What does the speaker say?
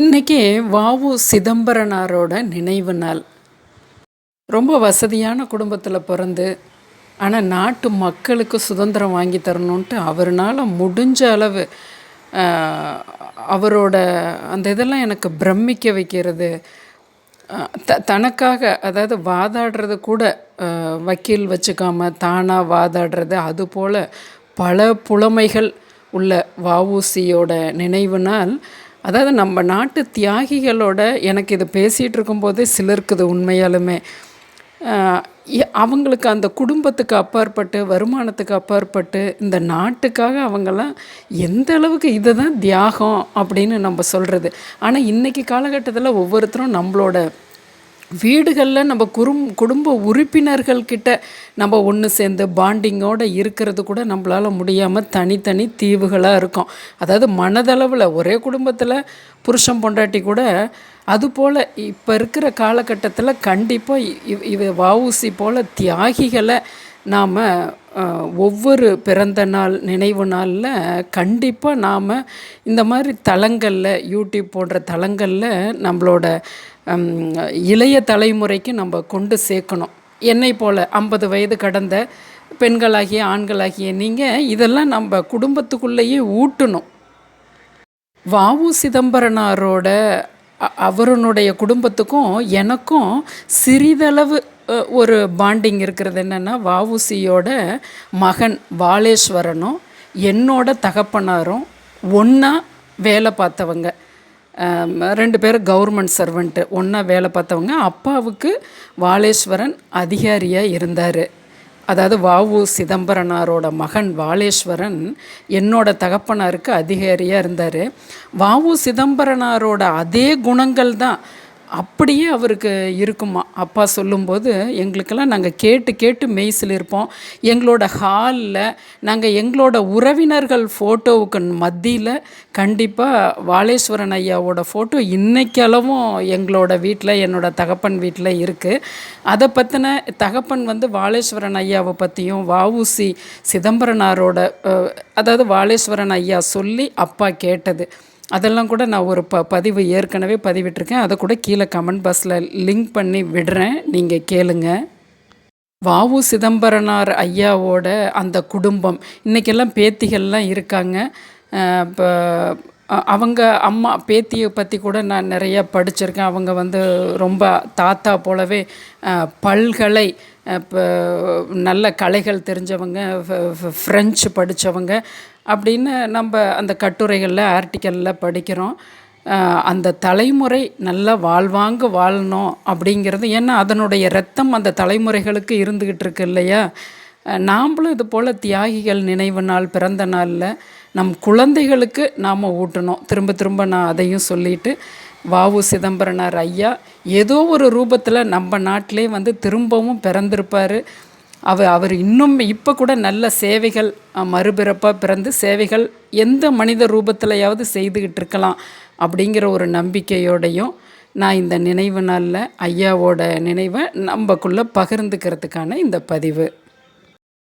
இன்றைக்கி வாவு சிதம்பரனாரோட நினைவு நாள். ரொம்ப வசதியான குடும்பத்தில் பிறந்து ஆனால் நாட்டு மக்களுக்கு சுதந்திரம் வாங்கி தரணுன்ட்டு அவர்னால் முடிஞ்ச அளவு அவரோட அந்த இதெல்லாம் எனக்கு பிரமிக்க வைக்கிறது த தனக்காக அதாவது வாதாடுறது கூட வக்கீல் வச்சுக்காம தானாக வாதாடுறது அதுபோல் பல புலமைகள் உள்ள வஉசியோட நினைவு நாள். அதாவது நம்ம நாட்டு தியாகிகளோட எனக்கு இது பேசிகிட்டு இருக்கும்போது சிலருக்குது உண்மையாலுமே அவங்களுக்கு அந்த குடும்பத்துக்கு அப்பாற்பட்டு வருமானத்துக்கு அப்பாற்பட்டு இந்த நாட்டுக்காக அவங்கெல்லாம் எந்த அளவுக்கு இதை தான் தியாகம் அப்படின்னு நம்ம சொல்கிறது ஆனால் இன்றைக்கி காலகட்டத்தில் ஒவ்வொருத்தரும் நம்மளோட வீடுகளில் நம்ம குறும் குடும்ப உறுப்பினர்கள் கிட்ட நம்ம ஒன்று சேர்ந்து பாண்டிங்கோடு இருக்கிறது கூட நம்மளால் முடியாமல் தனித்தனி தீவுகளாக இருக்கும். அதாவது மனதளவில் ஒரே குடும்பத்தில் புருஷன் பொண்டாட்டி கூட அதுபோல் இப்போ இருக்கிற காலகட்டத்தில் கண்டிப்பாக இவ வஉசி போல் தியாகிகளை நாம் ஒவ்வொரு பிறந்த நாள் நினைவு நாளில் கண்டிப்பாக நாம் இந்த மாதிரி தளங்களில் யூடியூப் போன்ற தளங்களில் நம்மளோட இளைய தலைமுறைக்கு நம்ம கொண்டு சேர்க்கணும். என்னை போல் ஐம்பது வயது கடந்த பெண்களாகிய ஆண்களாகிய நீங்கள் இதெல்லாம் நம்ம குடும்பத்துக்குள்ளேயே ஊட்டணும். வாவு சிதம்பரனாரோட அவருனுடைய குடும்பத்துக்கும் எனக்கும் சிறிதளவு ஒரு பாண்டிங் இருக்கிறது என்னென்னா வவுசியோட மகன் வாலேஸ்வரனும் என்னோட தகப்பனாரும் ஒன்றா வேலை பார்த்தவங்க. ரெண்டு பேரும் கவர்மெண்ட் சர்வெண்ட்டு ஒன்றா வேலை பார்த்தவங்க. அப்பாவுக்கு வாலேஸ்வரன் அதிகாரியாக இருந்தார். அதாவது வாவு சிதம்பரனாரோட மகன் வாலேஸ்வரன் என்னோட தகப்பனாருக்கு அதிகாரியாக இருந்தார். வாவு சிதம்பரனாரோட அதே குணங்கள் தான் அப்படியே அவருக்கு இருக்குமா. அப்பா சொல்லும்போது எங்களுக்கெல்லாம் நாங்கள் கேட்டு கேட்டு மெய்சில் இருப்போம். எங்களோட ஹாலில் நாங்கள் எங்களோட உறவினர்கள் ஃபோட்டோவுக்கு மத்தியில் கண்டிப்பாக வாலேஸ்வரன் ஐயாவோட ஃபோட்டோ இன்னைக்களவும் எங்களோட வீட்டில் என்னோட தகப்பன் வீட்டில் இருக்குது அதை பற்றின தகப்பன் வந்து வாலேஸ்வரன் ஐயாவை பற்றியும் வஉசி சிதம்பரனாரோட அதாவது வாலேஸ்வரன் ஐயா சொல்லி அப்பா கேட்டது. அதெல்லாம் கூட நான் ஒரு ப பதிவு ஏற்கனவே பதிவிட்டிருக்கேன். அதை கூட கீழே கமெண்ட் பாக்ஸில் லிங்க் பண்ணி விடுறேன். நீங்கள் கேளுங்க. வாவு சிதம்பரனார் ஐயாவோட அந்த குடும்பம். இன்றைக்கெல்லாம் பேத்திகள்லாம் இருக்காங்க. இப்போ அவங்க அம்மா பேத்தியை பற்றி கூட நான் நிறைய படிச்சிருக்கேன். அவங்க வந்து ரொம்ப தாத்தா போலவே பல்கலை இப்போ நல்ல கலைகள் தெரிஞ்சவங்க ஃப்ரெஞ்சு படித்தவங்க அப்படின்னு நம்ம அந்த கட்டுரைகளில் ஆர்டிக்கலில் படிக்கிறோம். அந்த தலைமுறை நல்லா வாழ்வாங்க வாழணும் அப்படிங்கிறது ஏன்னா அதனுடைய ரத்தம் அந்த தலைமுறைகளுக்கு இருந்துக்கிட்டு இருக்கு இல்லையா? நாம்ளும் இது போல் தியாகிகள் நினைவு நாள் பிறந்த நாளில் நம் குழந்தைகளுக்கு நாம் ஊட்டணும். திரும்ப திரும்ப நான் அதையும் சொல்லிட்டு வாவு சிதம்பரனார் ஐயா ஏதோ ஒரு ரூபத்தில் நம்ம நாட்டிலே வந்து திரும்பவும் பிறந்திருப்பார். அவர் அவர் இன்னும் இப்போ கூட நல்ல சேவைகள் மறுபிறப்பாக பிறந்து சேவைகள் எந்த மனித ரூபத்திலையாவது செய்துக்கிட்டு இருக்கலாம் அப்படிங்கிற ஒரு நம்பிக்கையோடையும் நான் இந்த நினைவு நாளில் ஐயாவோட நினைவை நம்மக்குள்ளே பகிர்ந்துக்கிறதுக்கான இந்த பதிவு.